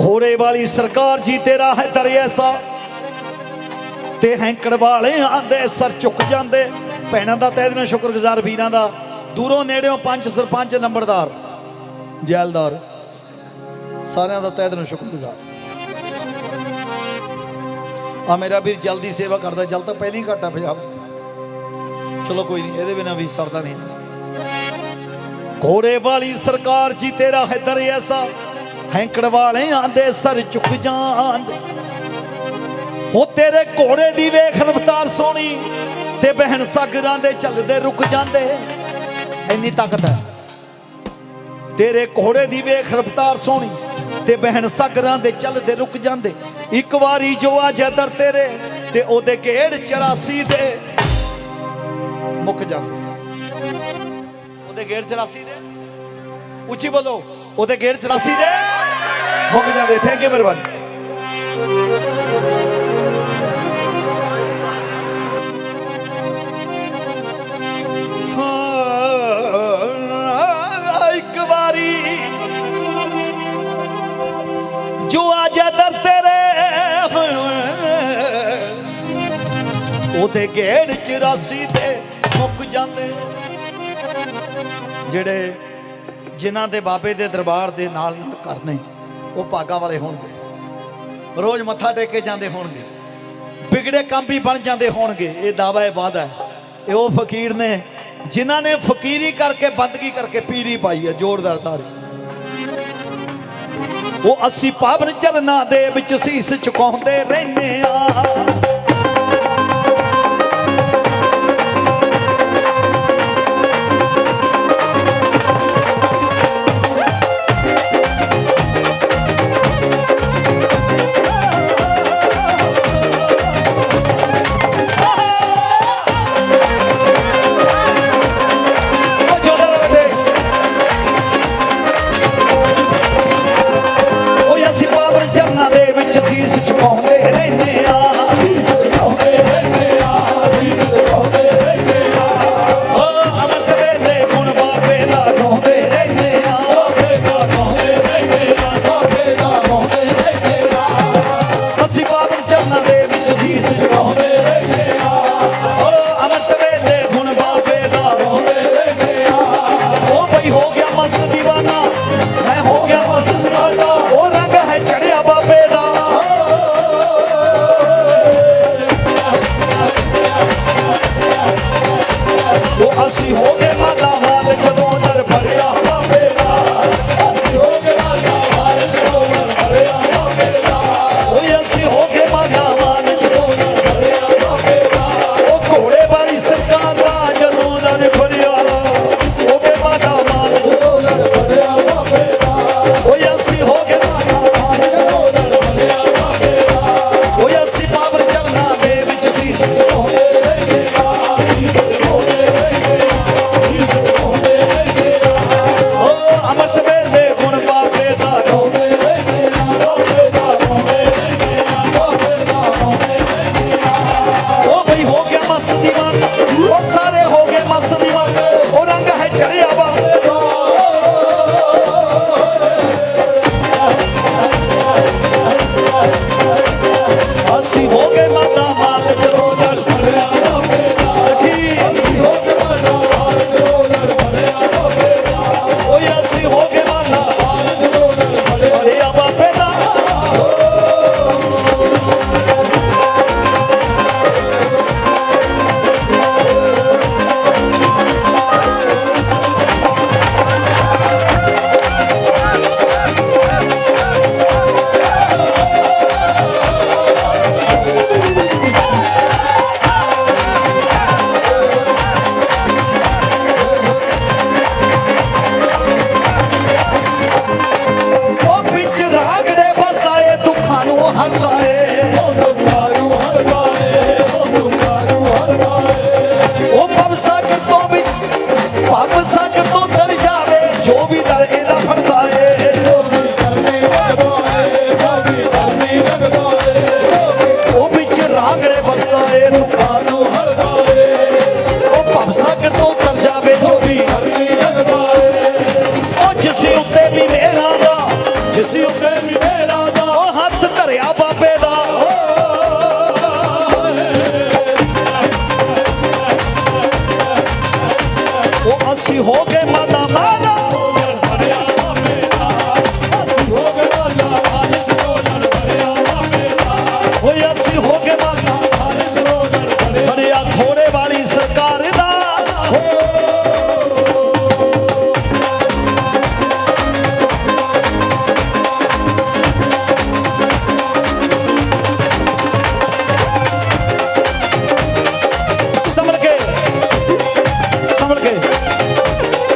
ਘੋੜੇ ਵਾਲੀ ਸਰਕਾਰ ਜੀ, ਤੇਰਾ ਹੈ ਦਰ ਐਸਾ ਤੇ ਹੈਂਕੜ ਵਾਲੇ ਆਂਦੇ ਸਰ ਝੁਕ ਜਾਂਦੇ। ਭੈਣਾਂ ਦਾ ਤਹਿ ਦਿਲੋਂ ਸ਼ੁਕਰਗੁਜ਼ਾਰ ਵੀਰਾਂ ਦਾ। ਦੂਰੋਂ ਨੇੜਿਓਂ ਪੰਜ ਸਰਪੰਚ, ਨੰਬਰਦਾਰ, ਜੈਲਦਾਰ, ਸਾਰਿਆਂ ਦਾ ਤਹਿ ਦਿਲੋਂ ਸ਼ੁਕਰਗੁਜ਼ਾਰ। ਆ ਮੇਰਾ ਵੀਰ ਜਲਦੀ ਸੇਵਾ ਕਰਦਾ, ਜਲ ਤਾਂ ਪਹਿਲਾਂ ਹੀ ਘਟਾ ਪੰਜਾਬ ਚਲੋ ਕੋਈ ਨਹੀਂ, ਇਹਦੇ ਬਿਨਾ ਵੀ ਸਰਦਾ ਨਹੀਂ। ਘੋੜੇ ਵਾਲੀ ਸਰਕਾਰ ਜੀ, ਤੇਰਾ ਹੈ ਦਰ ਐਸਾ ਹੈਂਕੜ ਵਾਲੇ ਆਂਦੇ ਸਰ ਚੁੱਕ ਜਾਂਦੇ। ਹੋ ਤੇਰੇ ਘੋੜੇ ਦੀ ਵੇਖ ਰਫਤਾਰ ਸੋਹਣੀ ਤੇ ਬਹਿਣ ਸਾਗਰਾਂ ਦੇ ਚੱਲਦੇ ਰੁਕ ਜਾਂਦੇ। ਇੰਨੀ ਤਾਕਤ ਹੈ। ਤੇਰੇ ਘੋੜੇ ਦੀ ਵੇਖ ਰਫਤਾਰ ਸੋਹਣੀ ਤੇ ਬਹਿਣ ਸਾਗਰਾਂ ਦੇ ਚੱਲਦੇ ਰੁਕ ਜਾਂਦੇ। ਇੱਕ ਵਾਰੀ ਜੋ ਆ ਜਦਰ ਤੇਰੇ ਤੇ ਉਹਦੇ ਘੇੜ 84 ਦੇ। ਮੁੱਕ ਜਾਂਦੇ। ਉਹਦੇ ਘੇੜ 84 ਦੇ। ਉੱਚੀ ਬੋਲੋ, ਉਹਦੇ ਗੇੜ 84 ਦੇ। ਮੁੱਕ ਜਾਂਦੇ ਥੈਂਕ ਯੂ ਮਿਹਰਬਾਨੀ ਹਾਂ, ਇੱਕ ਵਾਰੀ ਜੋ ਆ ਜਾ ਦਰ ਤੇਰੇ ਉਹਦੇ ਗੇੜ 84 ਤੇ ਮੁੱਕ ਜਾਂਦੇ। ਜਿਹੜੇ ਜਿਨ੍ਹਾਂ ਦੇ ਬਾਬੇ ਦੇ ਦਰਬਾਰ ਦੇ ਨਾਲ ਨਾਲ ਕਰਨੇ। ਉਹ ਭਾਗਾ ਵਾਲੇ ਹੋਣਗੇ। ਰੋਜ਼ ਮੱਥਾ ਟੇਕ ਕੇ ਜਾਂਦੇ ਹੋਣਗੇ। ਵਿਗੜੇ ਕੰਮ ਵੀ ਬਣ ਜਾਂਦੇ ਹੋਣਗੇ। ਇਹ ਦਾਵਾ ਹੈ ਵਾਦਾ ਹੈ। ਇਹ ਉਹ ਫਕੀਰ ਨੇ ਜਿਨ੍ਹਾਂ ਨੇ ਫਕੀਰੀ ਕਰਕੇ ਬੰਦਗੀ ਕਰਕੇ ਪੀਰੀ ਪਾਈ ਹੈ, ਜ਼ੋਰਦਾਰ ਤਾੜੀ। ਉਹ ਅਸੀਂ ਪਾਵਨ ਚਰਨਾਂ ਦੇ ਵਿੱਚ ਸੀਸ ਝੁਕਾਉਂਦੇ ਰਹਿੰਦੇ ਆ। ਉਹ ਅਸੀਂ ਹੋ ਅਸੀਂ ਹੋ ਗਏ ਮਾਦਾ ਮਾਦਾ